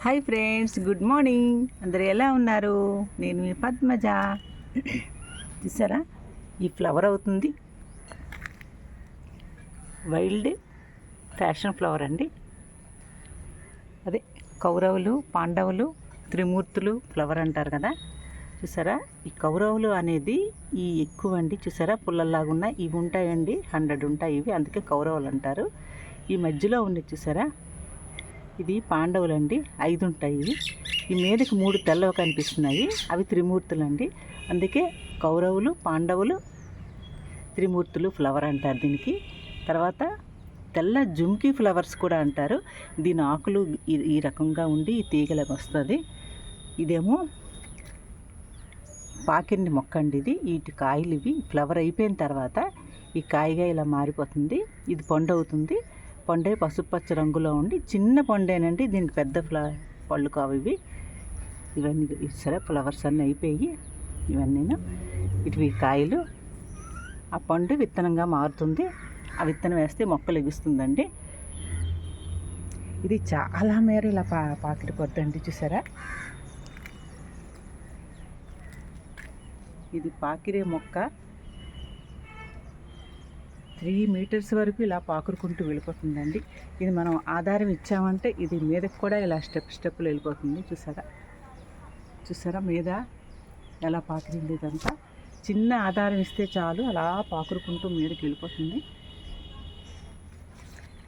Hi friends good morning అందరు ఎలా ఉన్నారు? నేను మీ పద్మజ. చూసారా? ఈ ఫ్లవర్ అవుతుంది. వైల్డ్ ఫ్యాషన్ ఫ్లవర్ అండి. అదే కౌరవులు పాండవులు త్రిమూర్తులు ఫ్లవర్ అంటారు కదా? చూసారా? ఈ కౌరవులు అనేది ఈ ఎక్కువ అండి. చూసారా? పుల్లల్లాగా ఉన్నాయి. ఇవి ఉంటాయండి. హండ్రెడ్ ఉంటాయి ఇవి. అందుకే కౌరవులు అంటారు. ఈ మధ్యలో ఉంది చూసారా? ఇది పాండవులు అండి ఐదు ఉంటాయి ఇవి. ఈ మీదకి మూడు తెల్లవి కనిపిస్తున్నాయి. అవి త్రిమూర్తులు అండి అందుకే కౌరవులు పాండవులు త్రిమూర్తులు ఫ్లవర్ అంటారు దీనికి. తర్వాత తెల్ల జుమ్కీ ఫ్లవర్స్ కూడా అంటారు. దీని ఆకులు ఈ- ఈ రకంగా ఉండి ఈ తీగలకు వస్తుంది. ఇదేమో పాకిండి మొక్క అండి ఇది. వీటి కాయలు ఇవి. ఫ్లవర్ అయిపోయిన తర్వాత ఈ కాయగా ఇలా మారిపోతుంది. ఇది పండు అవుతుంది. పండే పసుపచ్చ రంగులో ఉండి చిన్న పండేనండి. దీనికి పెద్ద ఫ్ల పళ్ళు కావు ఇవి. ఇవన్నీ సరే ఫ్లవర్స్ అన్నీ అయిపోయి ఇవన్నీను. ఇటువి కాయలు. ఆ పండు విత్తనంగా మారుతుంది. ఆ విత్తనం వేస్తే మొక్కలు ఎగుస్తుందండి. ఇది చాలా మేర ఇలా పా పాకిరిపోద్దండి చూసారా? ఇది పాకిరే మొక్క. త్రీ మీటర్స్ వరకు ఇలా పాకురుకుంటూ వెళ్ళిపోతుందండి. ఇది మనం ఆధారం ఇచ్చామంటే ఇది మీదకి కూడా ఇలా స్టెప్ స్టెప్లు వెళ్ళిపోతుంది. చూసారా? చూసారా? మీద ఎలా పాకిరింది ఇదంతా? చిన్న ఆధారం ఇస్తే చాలు అలా పాకురుకుంటూ మీదకి వెళ్ళిపోతుంది.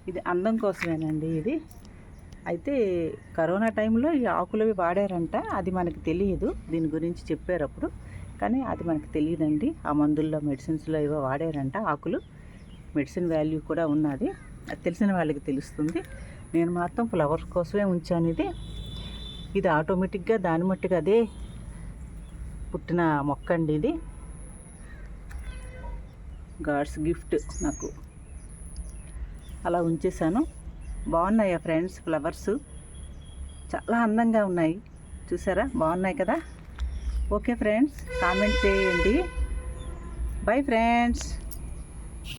ఇది అందం కోసమేనండి ఇది. అయితే కరోనా టైంలో ఈ ఆకులవి వాడారంట అది మనకి తెలియదు. దీని గురించి చెప్పారు అప్పుడు. కానీ అది మనకు తెలియదండి. ఆ మందుల్లో మెడిసిన్స్లో ఏవో వాడారంట ఆకులు. మెడిసిన్ వాల్యూ కూడా ఉన్నది. అది తెలిసిన వాళ్ళకి తెలుస్తుంది. నేను మాత్రం ఫ్లవర్ కోసమే ఉంచాను ఇది. ఇది ఆటోమేటిక్గా దాని మట్టుగా అదే పుట్టిన మొక్క అండి ఇది. గాడ్స్ గిఫ్ట్ నాకు. అలా ఉంచేసాను బాగున్నాయా ఫ్రెండ్స్ ఫ్లవర్స్? చాలా అందంగా ఉన్నాయి. చూసారా? బాగున్నాయి కదా? ఓకే ఫ్రెండ్స్ కామెంట్ చేయండి. Bye friends.